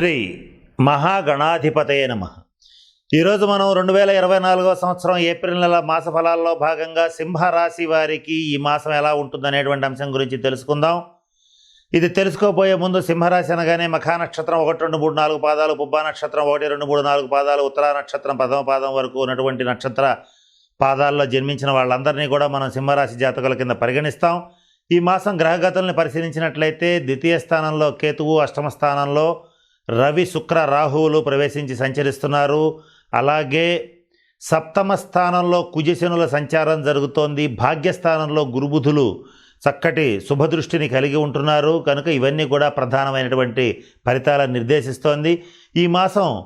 శ్రీ మహాగణాధిపతయ నమ. ఈరోజు మనం రెండు వేల ఇరవై నాలుగవ సంవత్సరం ఏప్రిల్ నెల మాస ఫలాల్లో భాగంగా సింహరాశి వారికి ఈ మాసం ఎలా ఉంటుందనేటువంటి అంశం గురించి తెలుసుకుందాం. ఇది తెలుసుకోబోయే ముందు సింహరాశి అనగానే మఖా నక్షత్రం ఒకటి రెండు మూడు నాలుగు పాదాలు పుబ్బా నక్షత్రం ఒకటి రెండు మూడు నాలుగు పాదాలు ఉత్తరా నక్షత్రం పదమ పాదం వరకు ఉన్నటువంటి నక్షత్ర పాదాల్లో జన్మించిన వాళ్ళందరినీ కూడా మనం సింహరాశి జాతకుల కింద పరిగణిస్తాం. ఈ మాసం గ్రహగతుల్ని పరిశీలించినట్లయితే ద్వితీయ స్థానంలో కేతువు అష్టమ స్థానంలో రవి శుక్ర రాహువులు ప్రవేశించి సంచరిస్తున్నారు. అలాగే సప్తమ స్థానంలో కుజశనుల సంచారం జరుగుతోంది. భాగ్యస్థానంలో గురుబుధులు చక్కటి శుభదృష్టిని కలిగి ఉంటున్నారు. కనుక ఇవన్నీ కూడా ప్రధానమైనటువంటి ఫలితాలను నిర్దేశిస్తోంది. ఈ మాసం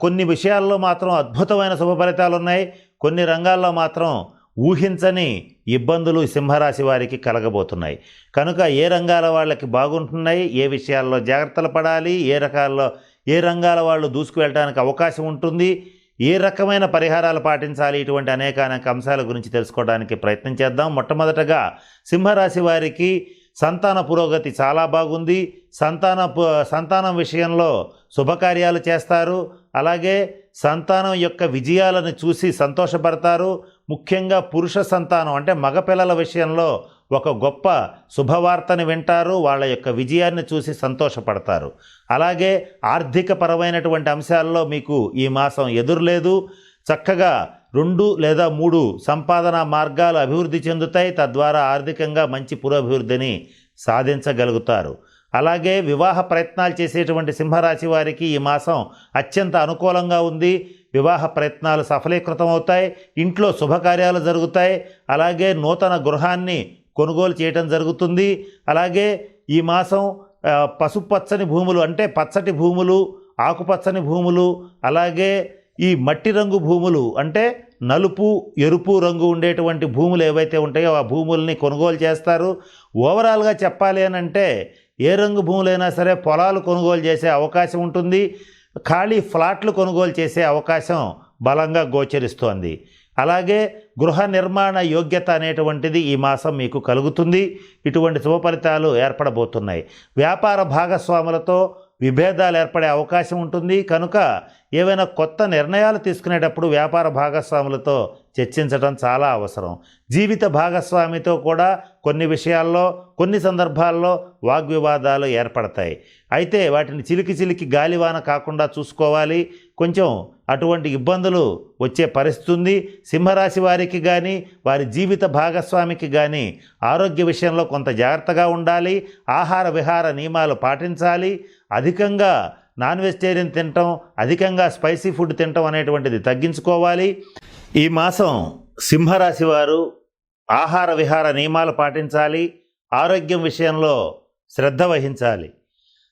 కొన్ని విషయాల్లో మాత్రం అద్భుతమైన శుభ ఫలితాలు ఉన్నాయి కొన్ని రంగాల్లో మాత్రం ఊహించని ఇబ్బందులు సింహరాశి వారికి కలగబోతున్నాయి. కనుక ఏ రంగాల వాళ్ళకి బాగుంటున్నాయి? ఏ విషయాల్లో జాగ్రత్తలు పడాలి? ఏ రకాల్లో ఏ రంగాల వాళ్ళు దూసుకు వెళ్ళడానికి అవకాశం ఉంటుంది? ఏ రకమైన పరిహారాలు పాటించాలి? ఇటువంటి అనేక అనేక అంశాల గురించి తెలుసుకోవడానికి ప్రయత్నం చేద్దాం. మొట్టమొదటగా సింహరాశి వారికి సంతాన పురోగతి చాలా బాగుంది. సంతాన పు- సంతానం విషయంలో శుభకార్యాలు చేస్తారు. అలాగే సంతానం యొక్క విజయాలను చూసి సంతోషపడతారు. ముఖ్యంగా పురుష సంతానం అంటే మగపిల్లల విషయంలో ఒక గొప్ప శుభవార్తని వింటారు వాళ్ళ యొక్క విజయాన్ని చూసి సంతోషపడతారు. అలాగే ఆర్థిక పరమైనటువంటి అంశాల్లో మీకు ఈ మాసం ఎదురులేదు. చక్కగా రెండు లేదా మూడు సంపాదన మార్గాలు అభివృద్ధి చెందుతాయి. తద్వారా ఆర్థికంగా మంచి పురోభివృద్ధిని సాధించగలుగుతారు. అలాగే వివాహ ప్రయత్నాలు చేసేటువంటి సింహరాశి వారికి ఈ మాసం అత్యంత అనుకూలంగా ఉంది. వివాహ ప్రయత్నాలు సఫలీకృతం అవుతాయి ఇంట్లో శుభకార్యాలు జరుగుతాయి అలాగే నూతన గృహాన్ని కొనుగోలు చేయటం జరుగుతుంది. అలాగే ఈ మాసం పసుపచ్చని భూములు అంటే పచ్చటి భూములు ఆకుపచ్చని భూములు అలాగే ఈ మట్టి రంగు భూములు అంటే నలుపు ఎరుపు రంగు ఉండేటువంటి భూములు ఏవైతే ఉంటాయో ఆ భూముల్ని కొనుగోలు చేస్తారు. ఓవరాల్గా చెప్పాలి అని అంటే ఏ రంగు భూములైనా సరే పొలాలు కొనుగోలు చేసే అవకాశం ఉంటుంది. ఖాళీ ఫ్లాట్లు కొనుగోలు చేసే అవకాశం బలంగా గోచరిస్తోంది. అలాగే గృహ నిర్మాణ యోగ్యత అనేటువంటిది ఈ మాసం మీకు కలుగుతుంది. ఇటువంటి శుభ ఫలితాలు ఏర్పడబోతున్నాయి. వ్యాపార భాగస్వాములతో విభేదాలు ఏర్పడే అవకాశం ఉంటుంది. కనుక ఏవైనా కొత్త నిర్ణయాలు తీసుకునేటప్పుడు వ్యాపార భాగస్వాములతో చర్చించడం చాలా అవసరం. జీవిత భాగస్వామితో కూడా కొన్ని విషయాల్లో కొన్ని సందర్భాల్లో వాగ్వివాదాలు ఏర్పడతాయి. అయితే వాటిని చిలికి చిలికి గాలివాన కాకుండా చూసుకోవాలి. కొంచెం అటువంటి ఇబ్బందులు వచ్చే పరిస్థితుంది సింహరాశి వారికి కానీ వారి జీవిత భాగస్వామికి కానీ ఆరోగ్య విషయంలో కొంత జాగ్రత్తగా ఉండాలి. ఆహార విహార నియమాలు పాటించాలి. అధికంగా నాన్ వెజిటేరియన్ తినటం అధికంగా స్పైసీ ఫుడ్ తినటం అనేటువంటిది తగ్గించుకోవాలి. ఈ మాసం సింహరాశి వారు ఆహార విహార నియమాలు పాటించాలి. ఆరోగ్యం విషయంలో శ్రద్ధ వహించాలి.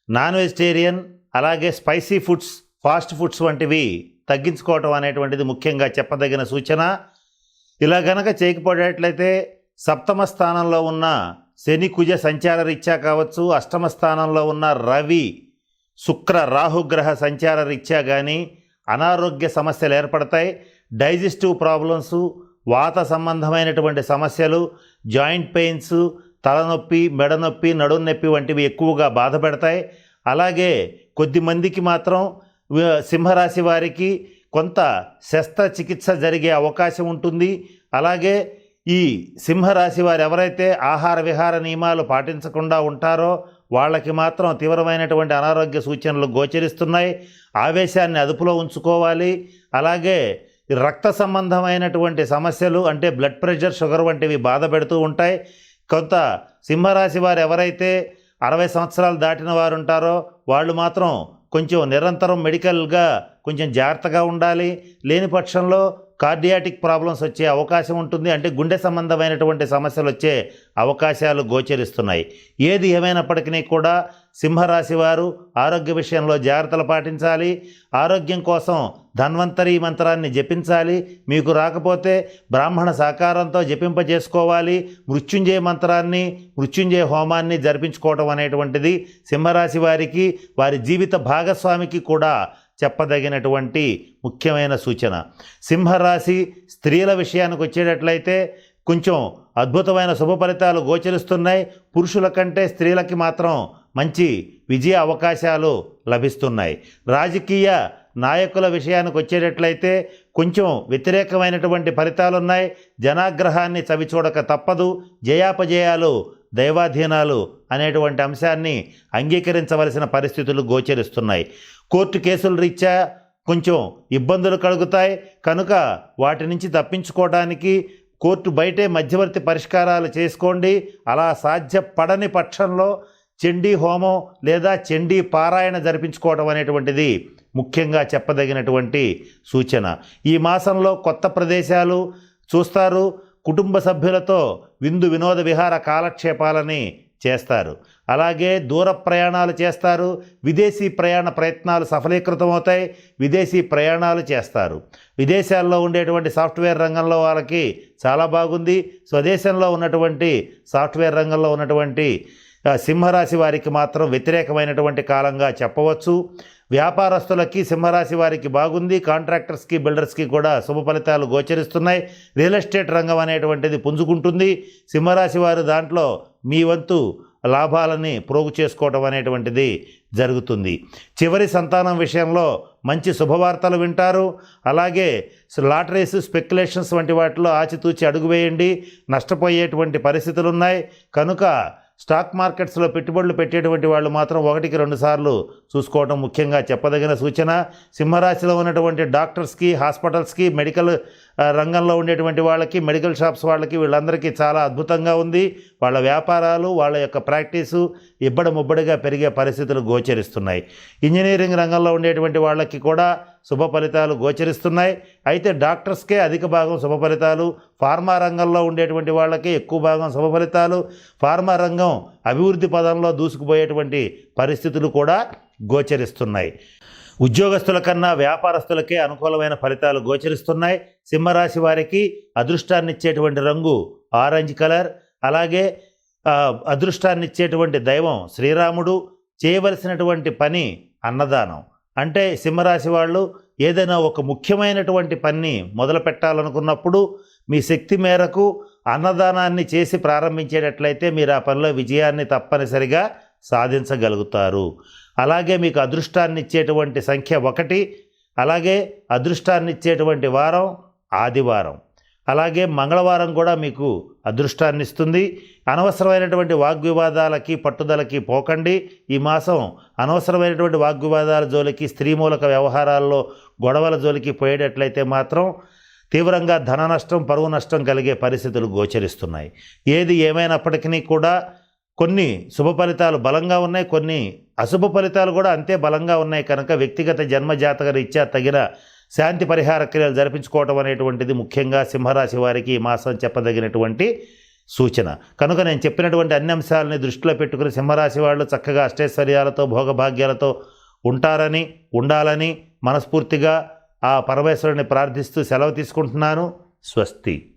నాన్ వెజిటేరియన్ అలాగే స్పైసీ ఫుడ్స్ ఫాస్ట్ ఫుడ్స్ వంటివి తగ్గించుకోవటం అనేటువంటిది ముఖ్యంగా చెప్పదగిన సూచన. ఇలా గనక చేయకపోయేట్లయితే సప్తమ స్థానంలో ఉన్న శని కుజ సంచార రీత్యా కావచ్చు అష్టమ స్థానంలో ఉన్న రవి శుక్ర రాహుగ్రహ సంచార రీత్యా కానీ అనారోగ్య సమస్యలు ఏర్పడతాయి. డైజెస్టివ్ ప్రాబ్లమ్స్ వాత సంబంధమైనటువంటి సమస్యలు జాయింట్ పెయిన్స్ తలనొప్పి మెడనొప్పి నడుం నొప్పి వంటివి ఎక్కువగా బాధ పెడతాయి అలాగే కొద్దిమందికి మాత్రం సింహరాశి వారికి కొంత శస్త్రచికిత్స జరిగే అవకాశం ఉంటుంది. అలాగే ఈ సింహరాశి వారు ఎవరైతే ఆహార విహార నియమాలు పాటించకుండా ఉంటారో వాళ్ళకి మాత్రం తీవ్రమైనటువంటి అనారోగ్య సూచనలు గోచరిస్తున్నాయి. ఆవేశాన్ని అదుపులో ఉంచుకోవాలి. అలాగే రక్త సంబంధమైనటువంటి సమస్యలు అంటే బ్లడ్ ప్రెషర్ షుగర్ వంటివి బాధ పెడుతూ ఉంటాయి. కొంత సింహరాశి వారు ఎవరైతే అరవై సంవత్సరాలు దాటిన వారు ఉంటారో వాళ్ళు మాత్రం కొంచెం నిరంతరం మెడికల్గా కొంచెం జాగ్రత్తగా ఉండాలి. లేని పక్షంలో కార్డియాటిక్ ప్రాబ్లమ్స్ వచ్చే అవకాశం ఉంటుంది అంటే గుండె సంబంధమైనటువంటి సమస్యలు వచ్చే అవకాశాలు గోచరిస్తున్నాయి. ఏది ఏమైనప్పటికీ కూడా సింహరాశి వారు ఆరోగ్య విషయంలో జాగ్రత్తలు పాటించాలి. ఆరోగ్యం కోసం ధన్వంతరి మంత్రాన్ని జపించాలి. మీకు రాకపోతే బ్రాహ్మణ సహకారంతో జపింపజేసుకోవాలి. మృత్యుంజయ మంత్రాన్ని మృత్యుంజయ హోమాన్ని జరిపించుకోవటం అనేటువంటిది సింహరాశి వారికి వారి జీవిత భాగస్వామికి కూడా చెప్పదగినటువంటి ముఖ్యమైన సూచన. సింహరాశి స్త్రీల విషయానికి వచ్చేటట్లయితే కొంచెం అద్భుతమైన శుభ ఫలితాలు గోచరిస్తున్నాయి. పురుషుల కంటే స్త్రీలకి మాత్రం మంచి విజయ అవకాశాలు లభిస్తున్నాయి. రాజకీయ నాయకుల విషయానికి వచ్చేటట్లయితే కొంచెం వ్యతిరేకమైనటువంటి ఫలితాలు ఉన్నాయి జనాగ్రహాన్ని చవిచూడక తప్పదు. జయాపజయాలు దైవాధీనాలు అనేటువంటి అంశాన్ని అంగీకరించవలసిన పరిస్థితులు గోచరిస్తున్నాయి. కోర్టు కేసుల రీత్యా కొంచెం ఇబ్బందులు కలుగుతాయి. కనుక వాటి నుంచి తప్పించుకోవడానికి కోర్టు బయటే మధ్యవర్తి పరిష్కారాలు చేసుకోండి. అలా సాధ్యపడని పక్షంలో చండీ హోమం లేదా చండీ పారాయణ జరిపించుకోవడం అనేటువంటిది ముఖ్యంగా చెప్పదగినటువంటి సూచన. ఈ మాసంలో కొత్త ప్రదేశాలు చూస్తారు. కుటుంబ సభ్యులతో విందు వినోద విహార కాలక్షేపాలని చేస్తారు. అలాగే దూర ప్రయాణాలు చేస్తారు. విదేశీ ప్రయాణ ప్రయత్నాలు సఫలీకృతమవుతాయి. విదేశీ ప్రయాణాలు చేస్తారు. విదేశాల్లో ఉండేటువంటి సాఫ్ట్వేర్ రంగంలో వాళ్ళకి చాలా బాగుంది. స్వదేశంలో ఉన్నటువంటి సాఫ్ట్వేర్ రంగంలో ఉన్నటువంటి సింహరాశి వారికి మాత్రం వ్యతిరేకమైనటువంటి కాలంగా చెప్పవచ్చు. వ్యాపారస్తులకి సింహరాశి వారికి బాగుంది. కాంట్రాక్టర్స్కి బిల్డర్స్కి కూడా శుభ ఫలితాలు గోచరిస్తున్నాయి. రియల్ ఎస్టేట్ రంగం అనేటువంటిది పుంజుకుంటుంది. సింహరాశి వారు దాంట్లో మీ వంతు లాభాలని ప్రోగు చేసుకోవడం అనేటువంటిది జరుగుతుంది. చివరి సంతానం విషయంలో మంచి శుభవార్తలు వింటారు. అలాగే లాటరీస్ స్పెక్యులేషన్స్ వంటి వాటిలో ఆచితూచి అడుగు వేయండి. నష్టపోయేటువంటి పరిస్థితులు ఉన్నాయి కనుక స్టాక్ మార్కెట్స్లో పెట్టుబడులు పెట్టేటువంటి వాళ్ళు మాత్రం ఒకటికి రెండు సార్లు చూసుకోవడం ముఖ్యంగా చెప్పదగిన సూచన. సింహరాశిలో ఉన్నటువంటి డాక్టర్స్కి హాస్పిటల్స్కి మెడికల్ రంగంలో ఉండేటువంటి వాళ్ళకి మెడికల్ షాప్స్ వాళ్ళకి వీళ్ళందరికీ చాలా అద్భుతంగా ఉంది. వాళ్ళ వ్యాపారాలు వాళ్ళ యొక్క ప్రాక్టీసు ఇబ్బడి ముబ్బడిగా పెరిగే పరిస్థితులు గోచరిస్తున్నాయి. ఇంజనీరింగ్ రంగంలో ఉండేటువంటి వాళ్ళకి కూడా శుభ ఫలితాలు గోచరిస్తున్నాయి. అయితే డాక్టర్స్కే అధిక భాగం శుభ ఫలితాలు ఫార్మా రంగంలో ఉండేటువంటి వాళ్ళకి ఎక్కువ భాగం శుభ ఫలితాలు ఫార్మా రంగం అభివృద్ధి పదంలో దూసుకుపోయేటువంటి పరిస్థితులు కూడా గోచరిస్తున్నాయి. ఉద్యోగస్తుల కన్నా వ్యాపారస్తులకే అనుకూలమైన ఫలితాలు గోచరిస్తున్నాయి. సింహరాశి వారికి అదృష్టాన్ని ఇచ్చేటువంటి రంగు ఆరెంజ్ కలర్. అలాగే అదృష్టాన్నిచ్చేటువంటి అదృష్టాన్ని ఇచ్చేటువంటి దైవం శ్రీరాముడు చేయవలసినటువంటి పని అన్నదానం. అంటే సింహరాశి వాళ్ళు ఏదైనా ఒక ముఖ్యమైనటువంటి పని మొదలు పెట్టాలనుకున్నప్పుడు మీ శక్తి మేరకు అన్నదానాన్ని చేసి ప్రారంభించేటట్లయితే మీరు ఆ పనిలో విజయాన్ని తప్పనిసరిగా సాధించగలుగుతారు. అలాగే మీకు అదృష్టాన్ని ఇచ్చేటువంటి సంఖ్య ఒకటి అలాగే అదృష్టాన్ని ఇచ్చేటువంటి వారం ఆదివారం. అలాగే మంగళవారం కూడా మీకు అదృష్టాన్ని ఇస్తుంది అనవసరమైనటువంటి వాగ్వివాదాలకి పట్టుదలకి పోకండి. ఈ మాసం అనవసరమైనటువంటి వాగ్వివాదాల జోలికి స్త్రీ మూలక వ్యవహారాల్లో గొడవల జోలికి పోయేటట్లయితే మాత్రం తీవ్రంగా ధన నష్టం పరువు నష్టం కలిగే పరిస్థితులు గోచరిస్తున్నాయి. ఏది ఏమైనప్పటికీ కూడా కొన్ని శుభ ఫలితాలు బలంగా ఉన్నాయి కొన్ని అశుభ ఫలితాలు కూడా అంతే బలంగా ఉన్నాయి కనుక వ్యక్తిగత జన్మజాతక రీత్యా తగిన శాంతి పరిహార క్రియలు జరిపించుకోవటం అనేటువంటిది ముఖ్యంగా సింహరాశి వారికి ఈ మాసం చెప్పదగినటువంటి సూచన. కనుక నేను చెప్పినటువంటి అన్ని అంశాలని దృష్టిలో పెట్టుకుని సింహరాశి వాళ్ళు చక్కగా అష్టైశ్వర్యాలతో భోగభాగ్యాలతో ఉంటారని ఉండాలని మనస్ఫూర్తిగా ఆ పరమేశ్వరుని ప్రార్థిస్తూ సెలవు తీసుకుంటున్నాను. స్వస్తి.